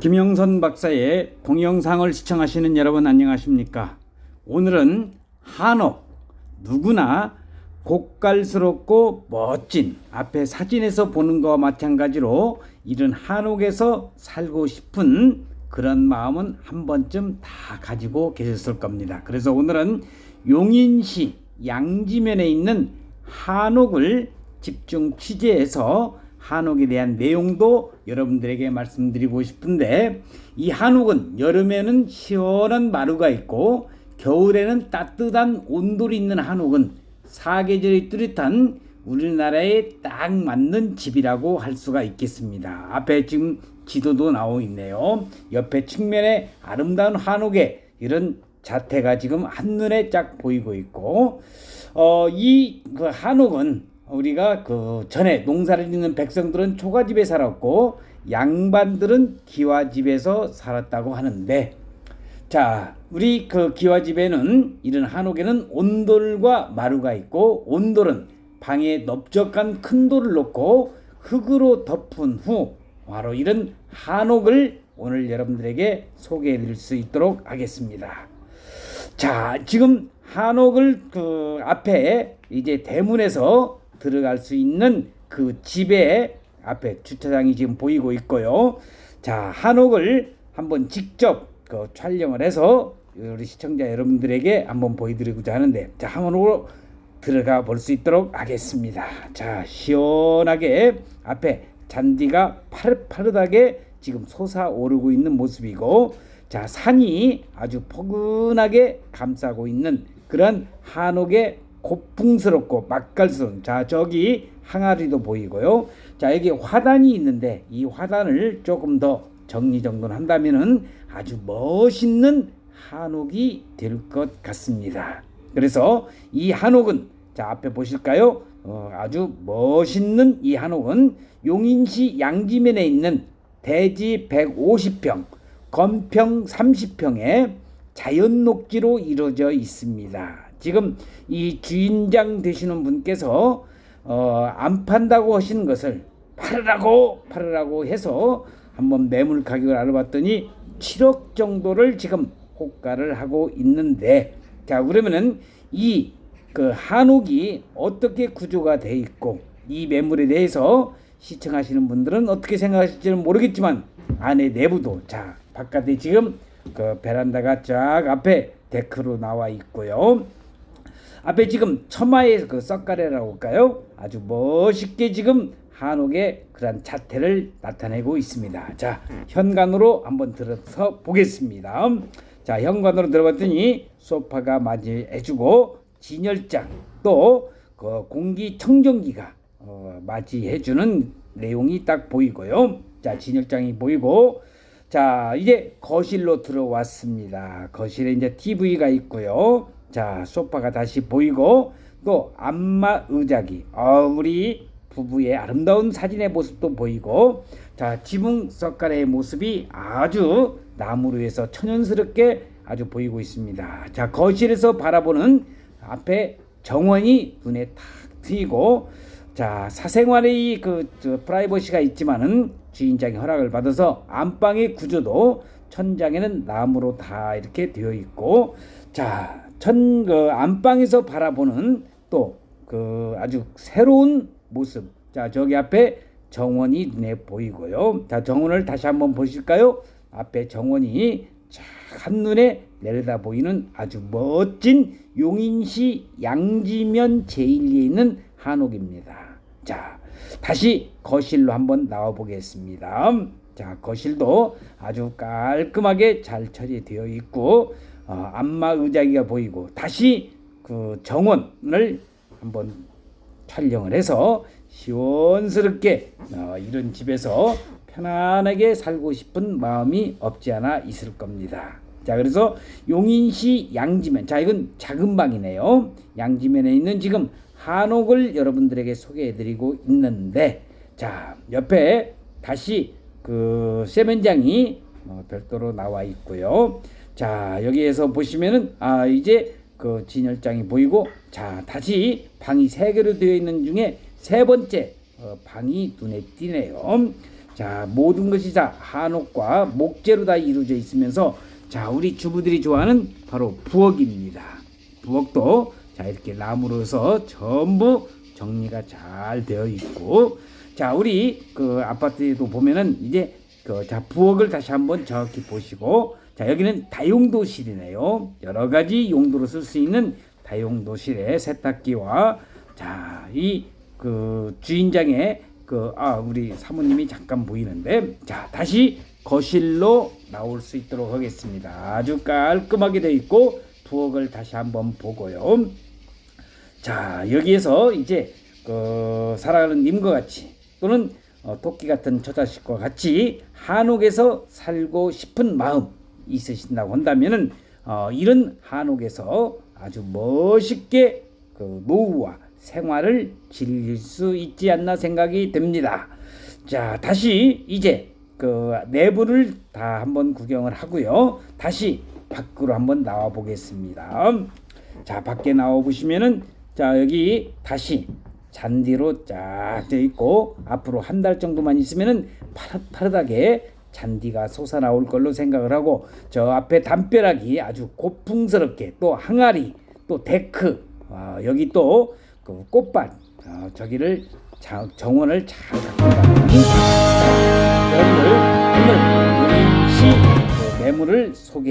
김영선 박사의 동영상을 시청하시는 여러분 안녕하십니까? 오늘은 한옥 누구나 고깔스럽고 멋진 앞에 사진에서 보는 것과 마찬가지로 이런 한옥에서 살고 싶은 그런 마음은 한 번쯤 다 가지고 계셨을 겁니다. 그래서 오늘은 용인시 양지면에 있는 한옥을 집중 취재해서 한옥에 대한 내용도 여러분들에게 말씀드리고 싶은데 이 한옥은 여름에는 시원한 마루가 있고 겨울에는 따뜻한 온돌이 있는 한옥은 사계절이 뚜렷한 우리나라에 딱 맞는 집이라고 할 수가 있겠습니다. 앞에 지금 지도도 나오고 있네요. 옆에 측면에 아름다운 한옥에 이런 자태가 지금 한눈에 쫙 보이고 있고 어, 이 그 한옥은 우리가 그 전에 농사를 짓는 백성들은 초가집에 살았고 양반들은 기와집에서 살았다고 하는데 자 우리 그 기와집에는 이런 한옥에는 온돌과 마루가 있고 온돌은 방에 넓적한 큰 돌을 놓고 흙으로 덮은 후 바로 이런 한옥을 오늘 여러분들에게 소개해 드릴 수 있도록 하겠습니다. 자, 지금 한옥을 그 앞에 이제 대문에서 들어갈 수 있는 그 집의 앞에 주차장이 지금 보이고 있고요. 자, 한옥을 한번 직접 그 촬영을 해서 우리 시청자 여러분들에게 한번 보여드리고자 하는데, 자, 한옥으로 들어가 볼 수 있도록 하겠습니다. 자, 시원하게 앞에 잔디가 파릇파릇하게 지금 솟아오르고 있는 모습이고, 자, 산이 아주 포근하게 감싸고 있는 그런 한옥의 고풍스럽고 맛깔스러운 자, 저기 항아리도 보이고요. 자, 여기 화단이 있는데 이 화단을 조금 더 정리정돈 한다면은 아주 멋있는 한옥이 될 것 같습니다. 그래서 이 한옥은 자, 앞에 보실까요? 어, 아주 멋있는 이 한옥은 용인시 양지면에 있는 대지 150평, 건평 30평의 자연 녹지로 이루어져 있습니다. 지금 이 주인장 되시는 분께서 어, 안 판다고 하시는 것을 팔으라고 팔으라고 해서 한번 매물 가격을 알아봤더니 7억 정도를 지금 호가를 하고 있는데 자 그러면은 이 그 한옥이 어떻게 구조가 돼 있고 이 매물에 대해서 시청하시는 분들은 어떻게 생각하실지는 모르겠지만 안에 내부도 자 바깥에 지금 그 베란다가 쫙 앞에 데크로 나와 있고요. 앞에 지금 처마의 그 썩가래라고 할까요? 아주 멋있게 지금 한옥의 그런 자태를 나타내고 있습니다. 자, 현관으로 한번 들어서 보겠습니다. 자, 현관으로 들어봤더니 소파가 맞이해주고 진열장 또 그 공기청정기가 어, 맞이해주는 내용이 딱 보이고요. 자, 진열장이 보이고 자, 이제 거실로 들어왔습니다. 거실에 이제 TV가 있고요. 자, 소파가 다시 보이고 또 안마 의자기. 어, 우리 부부의 아름다운 사진의 모습도 보이고 자, 지붕 석가래의 모습이 아주 나무로 해서 천연스럽게 아주 보이고 있습니다. 자, 거실에서 바라보는 앞에 정원이 눈에 탁 트이고 자, 사생활의 그 프라이버시가 있지만은 주인장의 허락을 받아서 안방의 구조도 천장에는 나무로 다 이렇게 되어 있고 자, 천그 안방에서 바라보는 또 그 아주 새로운 모습. 자, 저기 앞에 정원이 눈에 보이고요. 자, 정원을 다시 한번 보실까요? 앞에 정원이 쫙 한눈에 내려다 보이는 아주 멋진 용인시 양지면 제1리에 있는 한옥입니다. 자, 다시 거실로 한번 나와 보겠습니다. 자, 거실도 아주 깔끔하게 잘 처리되어 있고 어, 안마 의자기가 보이고 다시 그 정원을 한번 촬영을 해서 시원스럽게 어, 이런 집에서 편안하게 살고 싶은 마음이 없지 않아 있을 겁니다. 자, 그래서 용인시 양지면. 자, 이건 작은 방이네요. 양지면에 있는 지금 한옥을 여러분들에게 소개해 드리고 있는데, 자, 옆에 다시 그 세면장이 어, 별도로 나와 있고요. 자, 여기에서 보시면은, 아, 이제 그 진열장이 보이고, 자, 다시 방이 세 개로 되어 있는 중에 세 번째 어, 방이 눈에 띄네요. 자 모든 것이 다 한옥과 목재로 다 이루어져 있으면서 자 우리 주부들이 좋아하는 바로 부엌입니다. 부엌도 자 이렇게 나무로서 전부 정리가 잘 되어 있고 자 우리 그 아파트에도 보면은 이제 그 자 부엌을 다시 한번 정확히 보시고 자 여기는 다용도실이네요. 여러 가지 용도로 쓸 수 있는 다용도실에 세탁기와 자 이 그 주인장의 그 아 우리 사모님이 잠깐 보이는데 자 다시 거실로 나올 수 있도록 하겠습니다. 아주 깔끔하게 되어 있고 부엌을 다시 한번 보고요. 자 여기에서 이제 그 사랑하는 님과 같이 또는 어, 토끼 같은 처자식과 같이 한옥에서 살고 싶은 마음 있으신다고 한다면은 어, 이런 한옥에서 아주 멋있게 그 노후와 생활을 즐길 수 있지 않나 생각이 듭니다. 자 다시 이제 그 내부를 다 한번 구경을 하고요. 다시 밖으로 한번 나와 보겠습니다. 자 밖에 나와 보시면은 자 여기 다시 잔디로 쫙 되어 있고 앞으로 한 달 정도만 있으면은 파릇파릇하게 잔디가 솟아나올 걸로 생각을 하고 저 앞에 담벼락이 아주 고풍스럽게 또 항아리 또 데크 아, 여기 또 그 꽃밭 어, 저기를 자, 정원을 잘 가는 여러분들 오늘 용인시 그 매물을 소개